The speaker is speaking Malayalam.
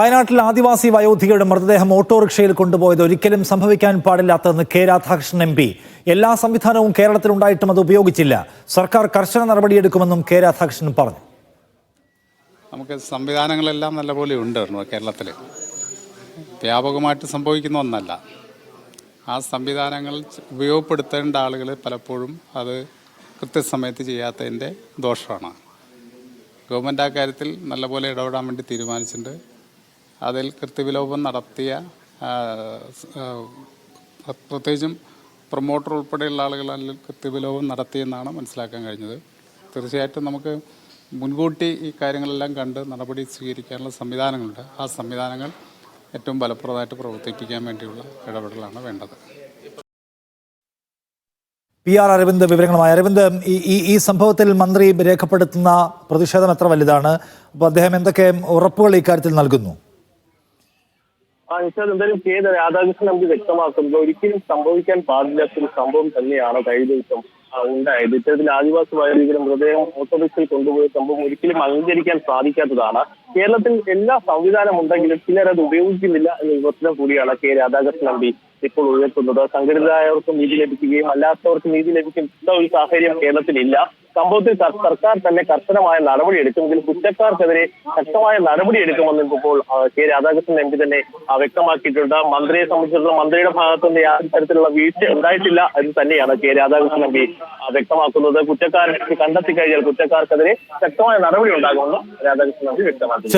വയനാട്ടിൽ ആദിവാസി വയോധികയുടെ മൃതദേഹം ഓട്ടോറിക്ഷയിൽ കൊണ്ടുപോയത് ഒരിക്കലും സംഭവിക്കാൻ പാടില്ലാത്തതെന്ന് കെ രാധാകൃഷ്ണൻ എം പി. എല്ലാ സംവിധാനവും കേരളത്തിലുണ്ടായിട്ടും അത് ഉപയോഗിച്ചില്ല. സർക്കാർ കർശന നടപടിയെടുക്കുമെന്നും കെ രാധാകൃഷ്ണൻ പറഞ്ഞു. നമുക്ക് സംവിധാനങ്ങളെല്ലാം നല്ലപോലെ ഉണ്ട് കേരളത്തിൽ വ്യാപകമായിട്ട് സംഭവിക്കുന്ന ഒന്നല്ല. ആ സംവിധാനങ്ങൾ ഉപയോഗപ്പെടുത്തേണ്ട ആളുകൾ പലപ്പോഴും അത് കൃത്യസമയത്ത് ചെയ്യാത്തതിന്റെ ദോഷമാണ്. ഗവൺമെന്റ് ആ കാര്യത്തിൽ നല്ലപോലെ ഇടപെടാൻ വേണ്ടി തീരുമാനിച്ചിട്ടുണ്ട്. അതിൽ കൃത്യവിലോപം നടത്തിയ പ്രത്യേകിച്ചും പ്രൊമോട്ടർ ഉൾപ്പെടെയുള്ള ആളുകൾ അതിൽ കൃത്യവിലോപം നടത്തിയെന്നാണ് മനസ്സിലാക്കാൻ കഴിഞ്ഞത്. തീർച്ചയായിട്ടും നമുക്ക് മുൻകൂട്ടി ഈ കാര്യങ്ങളെല്ലാം കണ്ട് നടപടി സ്വീകരിക്കാനുള്ള സംവിധാനങ്ങളുണ്ട്. ആ സംവിധാനങ്ങൾ ഏറ്റവും ഫലപ്രദമായിട്ട് പ്രവർത്തിപ്പിക്കാൻ വേണ്ടിയുള്ള ഇടപെടലാണ് വേണ്ടത്. പി ആർ അരവിന്ദ് വിവരങ്ങളുമായി. അരവിന്ദ് ഈ- ഈ സംഭവത്തിൽ മന്ത്രി രേഖപ്പെടുത്തുന്ന പ്രതിഷേധം എത്ര വലുതാണ്? അപ്പോൾ അദ്ദേഹം എന്തൊക്കെ ഉറപ്പുകൾ ഇക്കാര്യത്തിൽ നൽകുന്നു? നിഷാദ് എന്തായാലും കെ രാധാകൃഷ്ണൻ നമുക്ക് വ്യക്തമാക്കുന്നത് ഒരിക്കലും സംഭവിക്കാൻ പാടില്ലാത്തൊരു സംഭവം തന്നെയാണ് കഴിഞ്ഞ ദിവസം ഉണ്ടായത്. ഇത്തരത്തിൽ ആദിവാസി വയോധികരുടെ ഹൃദയം ഓട്ടോറിക്ഷയിൽ കൊണ്ടുപോയ സംഭവം ഒരിക്കലും അംഗീകരിക്കാൻ സാധിക്കാത്തതാണ്. കേരളത്തിൽ എല്ലാ സംവിധാനം ഉണ്ടെങ്കിലും ചിലർ അത് ഉപയോഗിക്കുന്നില്ല എന്ന വിമർശനം കൂടിയാണ് കെ. രാധാകൃഷ്ണൻ എം പി ഇപ്പോൾ ഉയർത്തുന്നത്. സംഘടിതരായവർക്ക് നീതി ലഭിക്കുകയും അല്ലാത്തവർക്ക് നീതി ലഭിക്കുന്ന ഒരു സാഹചര്യം കേരളത്തിലില്ല. സംഭവത്തിൽ സർക്കാർ തന്നെ കർശനമായ നടപടി എടുക്കുമെങ്കിൽ കുറ്റക്കാർക്കെതിരെ ശക്തമായ നടപടി എടുക്കുമെന്ന് ഇപ്പോൾ കെ രാധാകൃഷ്ണൻ എം പി തന്നെ വ്യക്തമാക്കിയിട്ടുണ്ട്. മന്ത്രിയെ സംബന്ധിച്ചിടത്തോളം മന്ത്രിയുടെ ഭാഗത്തുനിന്ന് യാതൊരു തരത്തിലുള്ള വീഴ്ച ഉണ്ടായിട്ടില്ല എന്ന് തന്നെയാണ് കെ രാധാകൃഷ്ണൻ എം പി വ്യക്തമാക്കുന്നത്. കുറ്റക്കാരെ കണ്ടെത്തി കഴിഞ്ഞാൽ കുറ്റക്കാർക്കെതിരെ ശക്തമായ നടപടി ഉണ്ടാകുമെന്ന് രാധാകൃഷ്ണൻ എം പി വ്യക്തമാക്കി